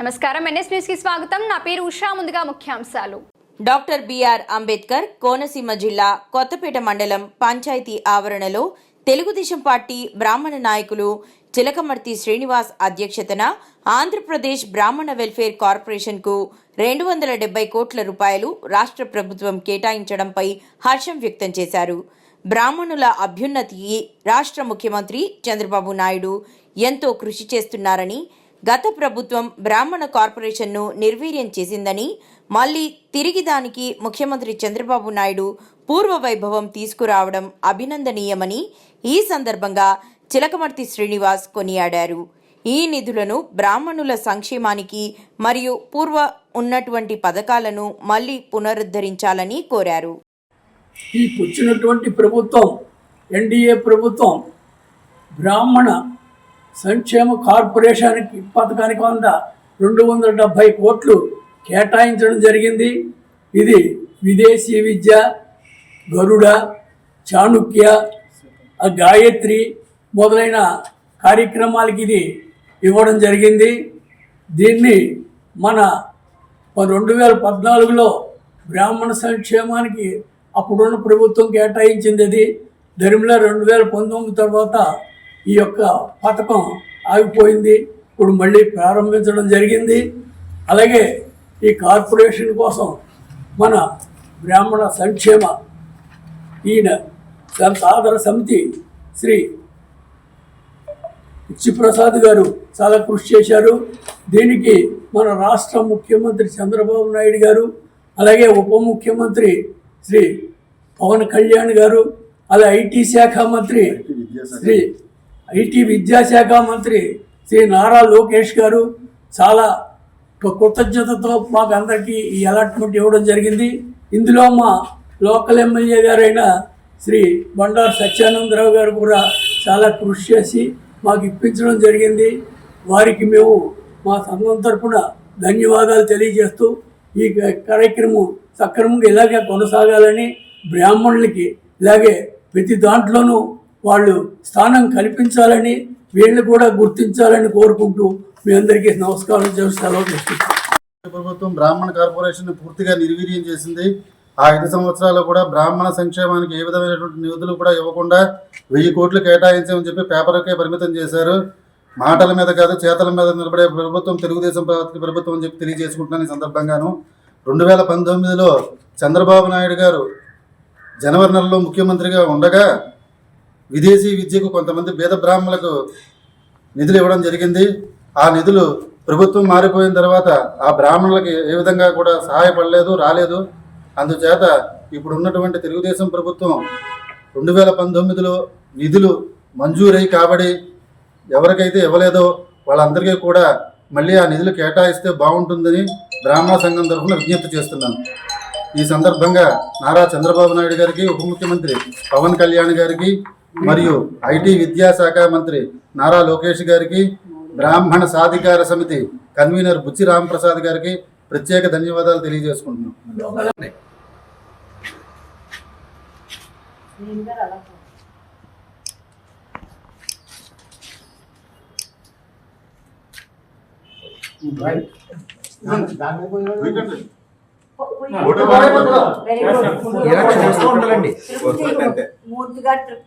నమస్కారం. ఎన్ఎస్ న్యూస్కి స్వాగతం. నా పేరు ఉషా. ముందుగా ముఖ్యాంశాలు. డాక్టర్ బిఆర్ అంబేద్కర్ కోనసీమ జిల్లా కొత్తపేట మండలం పంచాయతీ ఆవరణలో తెలుగుదేశం పార్టీ బ్రాహ్మణ నాయకులు చిలకమర్తి శ్రీనివాస్ అధ్యక్షతన ఆంధ్రప్రదేశ్ బ్రాహ్మణ వెల్ఫేర్ కార్పొరేషన్కు రెండు వందల డెబ్బై కోట్ల రూపాయలు రాష్ట్ర ప్రభుత్వం కేటాయించడంపై హర్షం వ్యక్తం చేశారు. బ్రాహ్మణుల అభ్యున్నతికి రాష్ట్ర ముఖ్యమంత్రి చంద్రబాబు నాయుడు ఎంతో కృషి చేస్తున్నారని గత ప్రభుత్వం బ్రాహ్మణ కార్పొరేషన్ను నిర్వీర్యం చేసిందని మళ్ళీ తిరిగి దానికి ముఖ్యమంత్రి చంద్రబాబు నాయుడు పూర్వ వైభవం తీసుకురావడం అభినందనీయమని ఈ సందర్భంగా చిలకమర్తి శ్రీనివాస్ కొనియాడారు. ఈ నిధులను బ్రాహ్మణుల సంక్షేమానికి మరియు పూర్వ ఉన్నటువంటి పథకాలను మళ్ళీ పునరుద్ధరించాలని కోరారు. ఈ వచ్చినటువంటి ప్రభుత్వం ఎన్డీఏ ప్రభుత్వం బ్రాహ్మణ సంక్షేమ కార్పొరేషన్కి పథకానికి వంద రెండు వందల డెబ్భై కోట్లు కేటాయించడం జరిగింది. ఇది విదేశీ విద్య గరుడ చాణుక్య గాయత్రి మొదలైన కార్యక్రమాలకి ఇది ఇవ్వడం జరిగింది. దీన్ని మన రెండు వేల పద్నాలుగులో బ్రాహ్మణ సంక్షేమానికి అప్పుడున్న ప్రభుత్వం కేటాయించింది. అది ధర్మిల రెండు వేల పంతొమ్మిది తర్వాత ఈ యొక్క పథకం ఆగిపోయింది. ఇప్పుడు మళ్ళీ ప్రారంభించడం జరిగింది. అలాగే ఈ కార్పొరేషన్ కోసం మన బ్రాహ్మణ సంక్షేమ ఈయన సాదర సమితి శ్రీ పిచ్చిప్రసాద్ గారు చాలా కృషి చేశారు. దీనికి మన రాష్ట్ర ముఖ్యమంత్రి చంద్రబాబు నాయుడు గారు అలాగే ఉప ముఖ్యమంత్రి శ్రీ పవన్ కళ్యాణ్ గారు అలాగే ఐటీ శాఖ మంత్రి శ్రీ ఐటీ విద్యాశాఖ మంత్రి శ్రీ నారా లోకేష్ గారు చాలా కృతజ్ఞతతో మాకు అందరికీ ఈ అలాట్మెంట్ ఇవ్వడం జరిగింది. ఇందులో మా లోకల్ ఎమ్మెల్యే గారైన శ్రీ బండారు సత్యానందరావు గారు కూడా చాలా కృషి చేసి మాకు ఇప్పించడం జరిగింది. వారికి మేము మా సంఘం తరఫున ధన్యవాదాలు తెలియజేస్తూ ఈ కార్యక్రమం సక్రమంగా ఇలాగే కొనసాగాలని బ్రాహ్మణులకి ఇలాగే ప్రతి దాంట్లోనూ వాళ్ళు స్థానం కల్పించాలని వీళ్ళు కూడా గుర్తించాలని కోరుకుంటూ మీ అందరికీ నమస్కారం చేసి సెలవు ప్రభుత్వం బ్రాహ్మణ కార్పొరేషన్ పూర్తిగా నిర్వీర్యం చేసింది. ఆ ఐదు సంవత్సరాలు కూడా బ్రాహ్మణ సంక్షేమానికి ఏ విధమైనటువంటి నిధులు కూడా ఇవ్వకుండా వెయ్యి కోట్లు కేటాయించామని చెప్పి పేపర్కే పరిమితం చేశారు. మాటల మీద కాదు చేతల మీద నిలబడే ప్రభుత్వం తెలుగుదేశం పార్టీ ప్రభుత్వం అని చెప్పి తెలియజేసుకుంటున్నాను ఈ సందర్భంగాను. రెండు వేల పంతొమ్మిదిలో చంద్రబాబు నాయుడు గారు జనవరి నెలలో ముఖ్యమంత్రిగా ఉండగా విదేశీ విద్యకు కొంతమంది పేద బ్రాహ్మణులకు నిధులు ఇవ్వడం జరిగింది. ఆ నిధులు ప్రభుత్వం మారిపోయిన తర్వాత ఆ బ్రాహ్మణులకి ఏ విధంగా కూడా సహాయపడలేదు రాలేదు. అందుచేత ఇప్పుడు ఉన్నటువంటి తెలుగుదేశం ప్రభుత్వం రెండు వేల పంతొమ్మిదిలో నిధులు మంజూరై కాబడి ఎవరికైతే ఇవ్వలేదో వాళ్ళందరికీ కూడా మళ్ళీ ఆ నిధులు కేటాయిస్తే బాగుంటుందని బ్రాహ్మణ సంఘం తరఫున విజ్ఞప్తి చేస్తున్నాను. ఈ సందర్భంగా నారా చంద్రబాబు నాయుడు గారికి ఉప ముఖ్యమంత్రి పవన్ కళ్యాణ్ గారికి మరియు ఐటీ విద్యాశాఖ మంత్రి నారా లోకేష్ గారికి బ్రాహ్మణ సాధికార సమితి కన్వీనర్ బుచ్చి రాంప్రసాద్ గారికి ప్రత్యేక ధన్యవాదాలు తెలియజేసుకుంటున్నాం. మూర్తిగా